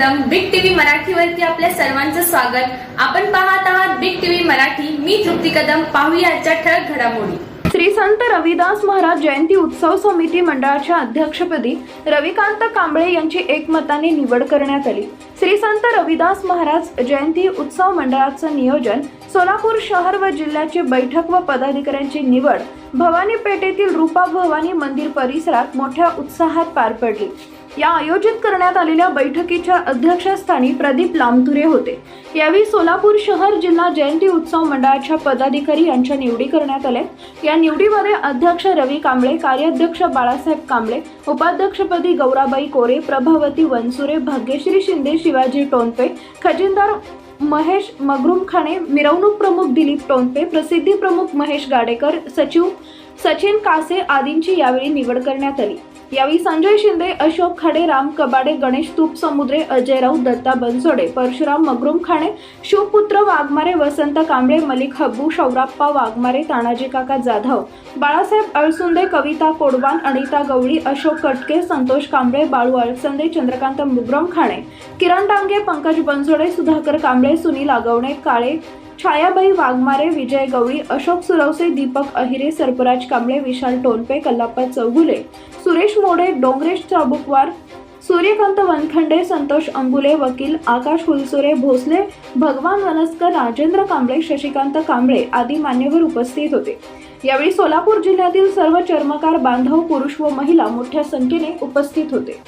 मराठीवरती आपल्या सर्वांचं स्वागत. आपण पाहत आहात बिग टीव्ही मराठी. मी तृप्ती कदम. पाहूया आजच्या ठळक घडामोडी. श्री संत रविदास महाराज जयंती उत्सव समिती मंडळाच्या अध्यक्षपदी रविकांत कांबळे यांची एकमताने निवड करण्यात आली. श्री संत रविदास महाराज जयंती उत्सव मंडळाचं नियोजन सोलापूर शहर व जिल्ह्याची बैठक व पदाधिकाऱ्यांची निवड भवानी पेठेतील रूपा भवानी मंदिर परिसरात मोठ्या उत्साहात पार पडली. या आयोजित करण्यात आलेल्या बैठकीच्या अध्यक्षस्थानी प्रदीप लामतुरे होते. यावेळी सोलापूर शहर जिल्हा जयंती उत्सव मंडळाच्या पदाधिकारी यांच्या निवडी करण्यात आल्या. या निवडीमध्ये अध्यक्ष रवी कांबळे कार्याध्यक्ष बाळासाहेब कांबळे उपाध्यक्षपदी गौराबाई कोरे प्रभावती वनसुरे भाग्यश्री शिंदे शिवाजी टोनपे खजिनदार महेश मगरुमखाने मिरवणूक प्रमुख दिलीप टोनपे प्रसिद्धी प्रमुख महेश गाडेकर सचिव सचिन कासे आदींची यावेळी निवड करण्यात आली. यावेळी संजय शिंदे अशोक खाडे राम कबाडे गणेश तूप समुद्रे अजय राऊत दत्ता बनसोडे परशुराम मगरुम खाणे शिवपुत्र वाघमारे वसंत कांबळे मलिक हब्बू शौराप्पा वाघमारे तानाजी काका जाधव बाळासाहेब अळसुंदे कविता कोडवान अनिता गवळी अशोक कटके संतोष कांबळे बाळू अळसंदे चंद्रकांत मुगरम खाणे किरण डांगे पंकज बनसोडे सुधाकर कांबळे सुनील आगवणे काळे छायाबाई वाघमारे विजय गवळी अशोक सुरवसे दीपक अहिरे सर्पराज कांबळे विशाल टोनपे कल्लाप्पा चौगुले सुरेश मोडे डोंगरेश चाबुकवार सूर्यकांत वनखंडे संतोष अंबुले वकील आकाश हुलसुरे भोसले भगवान वनस्कर राजेंद्र कांबळे शशिकांत कांबळे आदी मान्यवर उपस्थित होते. यावेळी सोलापूर जिल्ह्यातील सर्व चर्मकार बांधव पुरुष व महिला मोठ्या संख्येने उपस्थित होते.